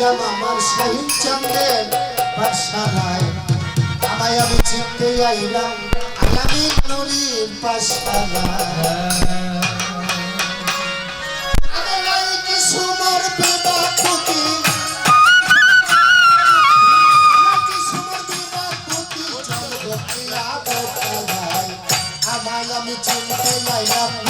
চিনতে আমার শহীদ চন্দ্রের পাশায় আমায় আমি চিনতে আইলাম আগামী নুরির পাশায় আমি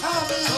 Hallelujah.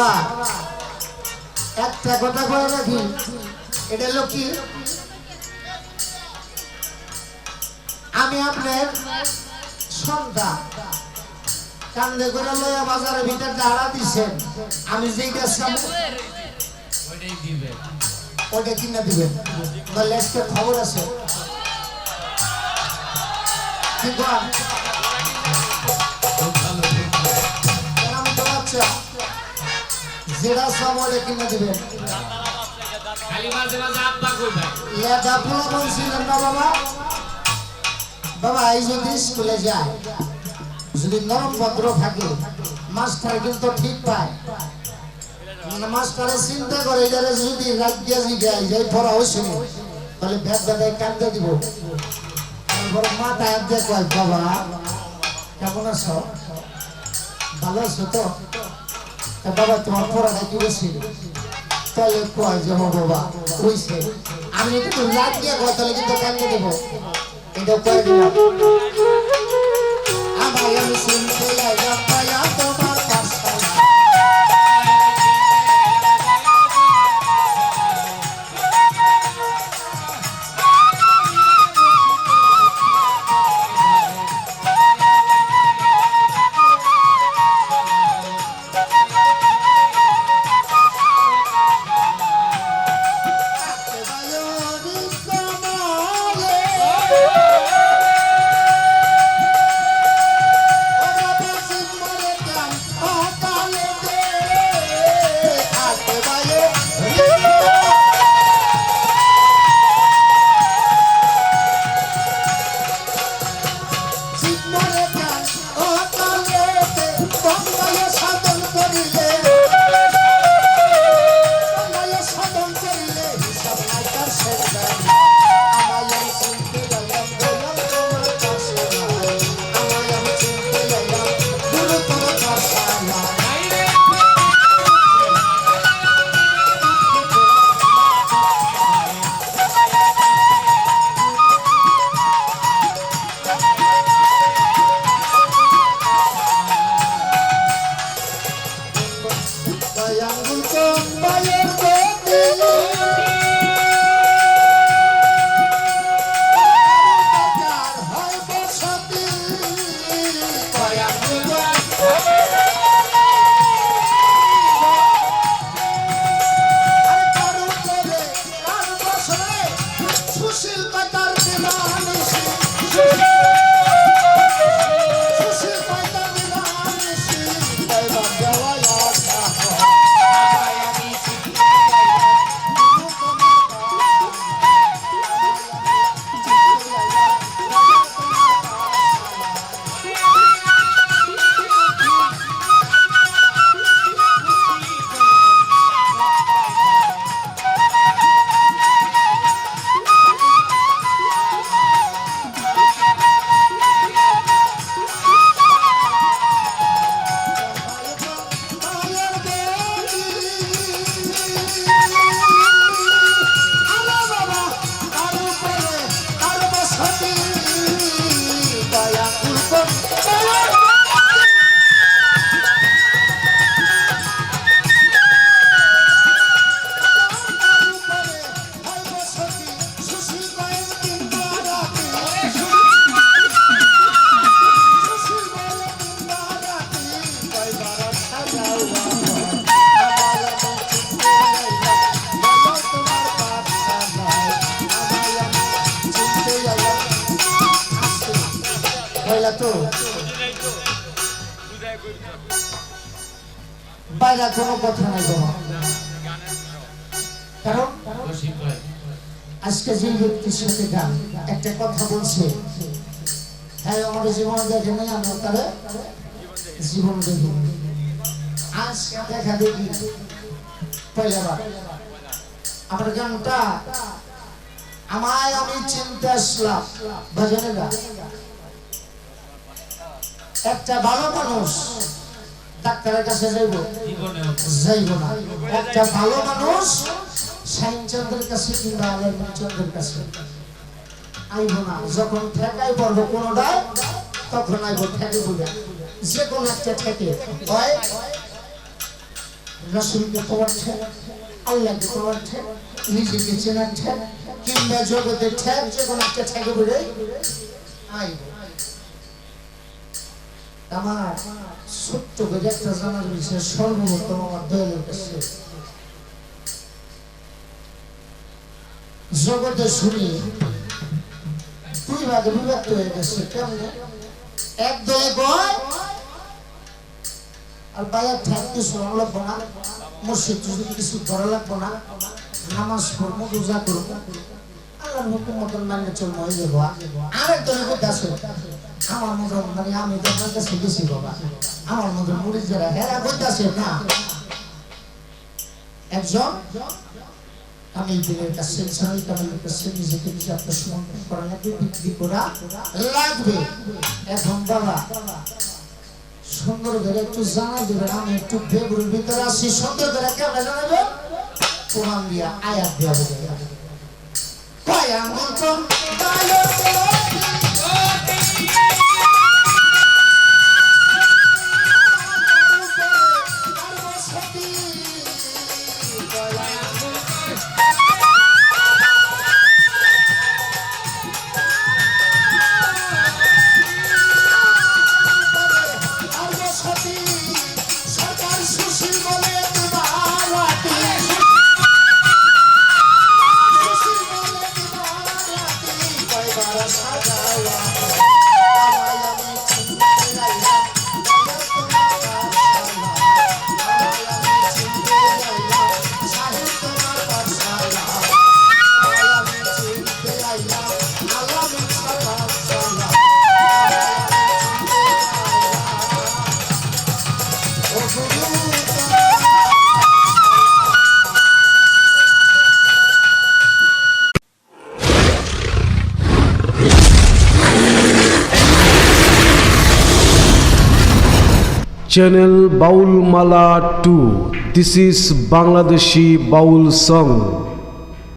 বাবা। একটা কথা বলে রাখি এটা হলো কি? আমি আপনার সন্তান। কান্দে করে লয়া বাজারের ভিতর দাঁড়া দিছেন। আমি যেই গেছিলাম ওটা কিনা দিবেন। আজকে খবর আছে। কি যেটা সময় কিনে দিবেন। ডাপুলা বলছিলেন না বাবা? বাবা এই যদি স্কুলে যায় যদি নরম ভদ্র থাকে মাস্টার কিন্তু ঠিক পায়। মানে মাস্টারে চিন্তা করে এটারে যদি রাজ্যে জিগায় যে পড়া হয়েছে তাহলে ব্যাগ বেদায় কান্দে দিব। তারপরে মাথা একদে বাবা কেমন আছো? ভালো আছো তা? বাবা, তোমার পড়াটা কি বেশি তাহলে কয় যে হো বাবা কইছে আমি একটু লাগ দিয়ে কয় তাহলে কিন্তু কান্দে দেবো? কিন্তু কয় দিলাম। আমার আমি শুনতে লাইলাম বাইরে কোনো কথা নাই কারণ আজকে যে ব্যক্তির সাথে গান, একটা কথা বলছে হ্যাঁ আমার দেখে নেই আমি তারে জীবন দেখি আজকে দেখা দেখি পয়লাবার আমার গানটা, আমায় আমি চিনতে আসলাম। ভজনেরা একটা ভালো মানুষ ডাক্তারের কাছে যাইব? যাইব না। একটা ভালো মানুষ সাইনচন্দ্রের কাছে কিংবা আলমচন্দ্রের কাছে আইব না। যখন ঠেকাই পড়ব কোনোটাই তখন আইব ঠেকে বুঝে যে কোনো একটা ঠেকে। হয় রসুলকে তোমার ঠেক, আল্লাহকে তোমার ঠেক, নিজেকে চেনার ঠেক, কিংবা জগতের ঠেক যে কোনো একটা ঠেকে বুঝে আইব। আমার ছোট্ট করে একটা জানার বিষয় সর্বপ্রথম আমার জগতে শুনি দুই ভাগে বিভক্ত হয়ে গেছে, কেমনে? এক দলে কয় আর বাইরে থাকতে শোনা লাগবো না, মসজিদ কিছু করা লাগবো না, নামাজ পড়ব, রোজা করব। আল্লাহর হুকুম মতন মানে চলবো, হয়ে আরেক দলে কোথায় আমার মতন মানে আমি তো আপনার কাছে বাবা আমার মতন মুড়ি যারা, হেরা কোথায় না। একজন, আমি দিনের কাছে ছাড়াই কামের কাছে নিজেকে নিজে আত্মসমর্পণ করা লাগবে, বিক্রি করা লাগবে। এখন বাবা, সুন্দর করে একটু জানা দেবেন আমি একটু বেগুড়ের ভিতরে আসি সুন্দর করে কেমন জানাবে কোরআন দিয়া, আয়াত দেওয়া হবে কয় আঙ্গুল তো channel Baul Mala 2. This is Bangladeshi Baul song.